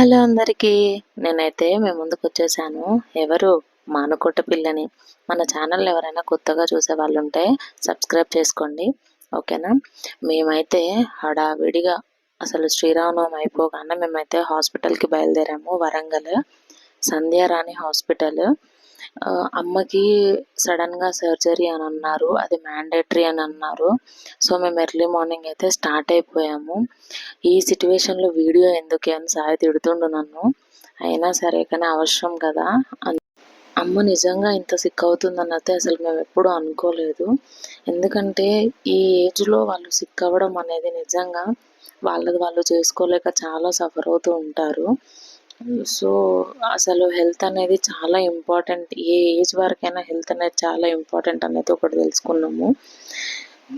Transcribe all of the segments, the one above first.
Hello అందరికీ. నేనైతే మేము ముందుకు వచ్చేసాను ఎవరు మానుకోట పిల్లని. మన ఛానల్ ఎవరైనా కొత్తగా చూసే వాళ్ళు ఉంటే సబ్స్క్రైబ్ చేసుకోండి. ఓకేనా? మేమైతే హడావిడిగా అసలు శ్రీరామనవమి అయిపోగానే మేమైతే హాస్పిటల్కి బయలుదేరాము. వరంగల్. సంధ్యారాణి హాస్పిటల్. అమ్మకి సడన్గా సర్జరీ అని అన్నారు. అది మ్యాండేటరీ అని అన్నారు. సో మేము ఎర్లీ మార్నింగ్ అయితే స్టార్ట్ అయిపోయాము. ఈ సిట్యువేషన్లో వీడియో ఎందుకే అని సాయి తిడుతుండు నన్ను. అయినా సరే కానీ అవసరం కదా. అమ్మ నిజంగా ఇంత సిక్ అవుతుందని అయితే అసలు మేము ఎప్పుడూ అనుకోలేదు. ఎందుకంటే ఈ ఏజ్లో వాళ్ళు సిక్ అవ్వడం అనేది నిజంగా వాళ్ళది వాళ్ళు చేసుకోలేక చాలా సఫర్ అవుతూ ఉంటారు. సో అసలు హెల్త్ అనేది చాలా ఇంపార్టెంట్. ఏ ఏజ్ వరకైనా హెల్త్ అనేది చాలా ఇంపార్టెంట్ అనేది ఒకటి తెలుసుకున్నాము.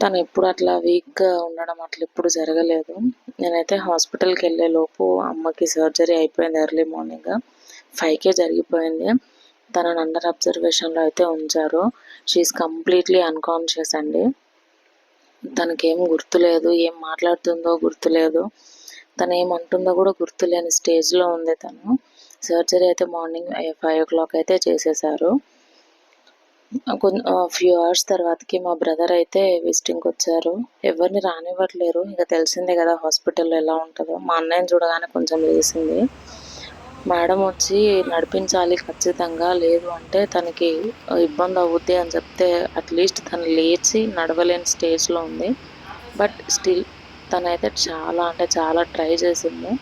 తను ఎప్పుడు అట్లా వీక్గా ఉండడం అట్లా ఎప్పుడు జరగలేదు. నేనైతే హాస్పిటల్కి వెళ్ళే లోపు అమ్మకి సర్జరీ అయిపోయింది ఎర్లీ మార్నింగ్. ఫైవ్కే జరిగిపోయింది. తనని అండర్ అబ్జర్వేషన్లో అయితే ఉంచారు. షీఈస్ కంప్లీట్లీ అన్కాన్షియస్ అండి. తనకేం గుర్తులేదు ఏం మాట్లాడుతుందో గుర్తులేదు. తను ఏమంటుందో కూడా గుర్తులేని స్టేజ్లో ఉంది తను. సర్జరీ అయితే మార్నింగ్ ఫైవ్ ఓ క్లాక్ అయితే చేసేసారు. ఫ్యూ అవర్స్ తర్వాతకి మా బ్రదర్ అయితే విజిటింగ్కి వచ్చారు ఎవరిని రానివ్వట్లేరు. ఇంకా తెలిసిందే కదా హాస్పిటల్లో ఎలా ఉంటుందో. మా అన్నయ్యని చూడగానే కొంచెం లేసింది మేడం వచ్చి నడిపించాలి ఖచ్చితంగా లేదు అంటే తనకి ఇబ్బంది అవుద్ది అని చెప్తే అట్లీస్ట్ తను లేచి నడవలేని స్టేజ్లో ఉంది. బట్ స్టిల్ తనైతే చాలా అంటే చాలా ట్రై చేసింది.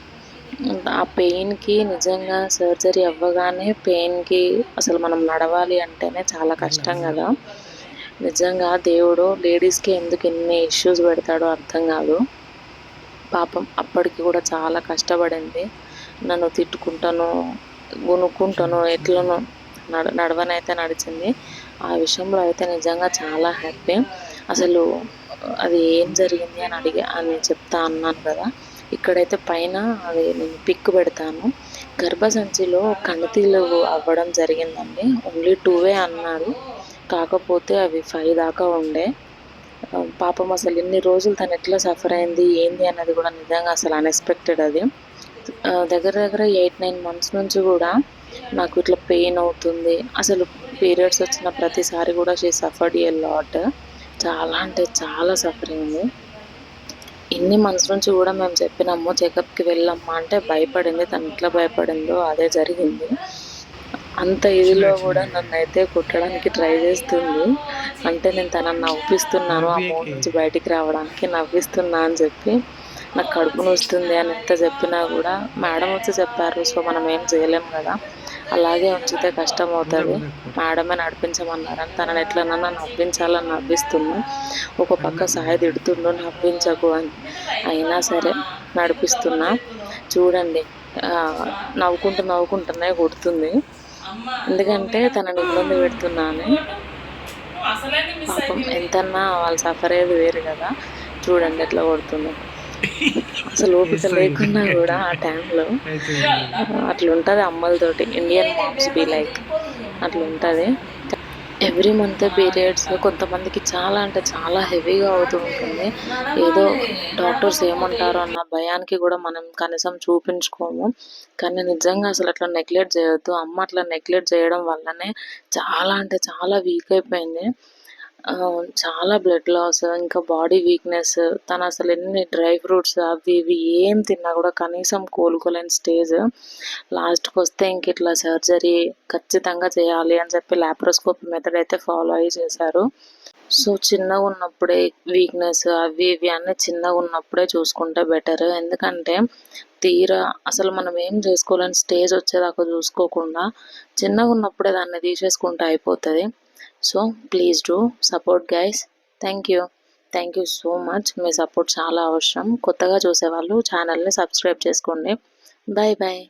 ఆ పెయిన్కి నిజంగా సర్జరీ అవ్వగానే పెయిన్కి అసలు మనం నడవాలి అంటేనే చాలా కష్టం కదా. నిజంగా దేవుడు లేడీస్కి ఎందుకు ఎన్ని ఇష్యూస్ పెడతాడో అర్థం కాదు. పాపం అప్పటికి కూడా చాలా కష్టపడింది. నన్ను తిట్టుకుంటాను గునుక్కుంటాను ఎట్లనో నడ నడవనైతే నడిచింది. ఆ విషయంలో అయితే నిజంగా చాలా హ్యాపీ. అసలు అది ఏం జరిగింది అని అడిగి అని చెప్తా అన్నాను కదా. ఇక్కడైతే పైన అది నేను పిక్ పెడతాను. గర్భసంచిలో కణితీలు అవ్వడం జరిగిందండి. ఓన్లీ టూవే అన్నారు కాకపోతే అవి ఫైవ్ దాకా ఉండే. పాపం అసలు ఇన్ని రోజులు తను ఎట్లా సఫర్ అయింది ఏంది అన్నది కూడా నిజంగా అసలు అన్ఎక్స్పెక్టెడ్ అది. దగ్గర దగ్గర ఎయిట్ నైన్ మంత్స్ నుంచి కూడా నాకు ఇట్లా పెయిన్ అవుతుంది. అసలు పీరియడ్స్ వచ్చిన ప్రతిసారి కూడా షీ సఫర్డ్ ఏ లాట్. చాలా అంటే చాలా సఫర్ అయింది ఇన్ని మంత్స్ నుంచి కూడా మేము చెప్పినాము చెకప్కి వెళ్ళమ్మా అంటే భయపడింది. తను ఎట్లా భయపడిందో అదే జరిగింది. అంత ఇదిలో కూడా నన్ను అయితే కుట్టడానికి ట్రై చేస్తుంది. అంటే నేను తనని నవ్విస్తున్నాను. ఆ మూడు నుంచి బయటికి రావడానికి నవ్విస్తున్నా అని చెప్పి. నాకు కడుపు నొస్తుంది అని ఎంత చెప్పినా కూడా మేడం వచ్చి చెప్పారు సో మనం ఏం చేయలేం కదా. అలాగే ఉంచితే కష్టం అవుతుంది మేడమే నడిపించమన్నారని తనని ఎట్లనన్నా నవ్వించాలని నవ్విస్తుంది ఒక పక్క సాయి తిడుతుండు నవ్వించకు అని అయినా సరే నడిపిస్తున్నా. చూడండి నవ్వుకుంటూ నవ్వుకుంటూనే కొడుతుంది. ఎందుకంటే తనని ఇబ్బంది పెడుతున్నాను. పాపం ఎంతన్నా వాళ్ళు సఫర్ అయ్యేది వేరు కదా. చూడండి ఎట్లా కొడుతుందో. అసలు ఓపిక లేకున్నా కూడా ఆ టైంలో అట్లుంటుంది అమ్మలతోటి ఇండియన్ మామ్స్ బీ లైక్ అట్లుంటుంది. ఎవ్రీ మంత్ పీరియడ్స్ కొంతమందికి చాలా అంటే చాలా హెవీగా అవుతూ ఉంటుంది. ఏదో డాక్టర్స్ ఏమంటారో అన్న భయానికి కూడా మనం కనీసం చూపించుకోము. కానీ నిజంగా అసలు అట్లా నెగ్లెక్ట్ చేయొద్దు. అమ్మ అట్లా నెగ్లెక్ట్ చేయడం వల్లనే చాలా అంటే చాలా వీక్ అయిపోయింది. చాలా బ్లడ్ లాస్ ఇంకా బాడీ వీక్నెస్ తను అసలు ఎన్ని డ్రై ఫ్రూట్స్ అవి ఇవి ఏం తిన్నా కూడా కనీసం కోలుకోలేని స్టేజ్ లాస్ట్కి వస్తే ఇంక ఇట్లా సర్జరీ ఖచ్చితంగా చేయాలి అని చెప్పి ల్యాప్రోస్కోప్ మెథడ్ అయితే ఫాలో అయ్యి చేశారు. సో చిన్నగా ఉన్నప్పుడే వీక్నెస్ అవి ఇవి అన్నీ చిన్నగా ఉన్నప్పుడే చూసుకుంటే బెటర్ ఎందుకంటే తీరా అసలు మనం ఏం చేసుకోలేని స్టేజ్ వచ్చేదాకా చూసుకోకుండా చిన్నగా ఉన్నప్పుడే దాన్ని తీసేసుకుంటే అయిపోతుంది. So please do support guys. Thank you. Thank you so much. Me support చాలా అవసరం. కొత్తగా చూసేవాళ్ళు ఛానల్ని సబ్స్క్రైబ్ చేసుకోండి. Bye bye.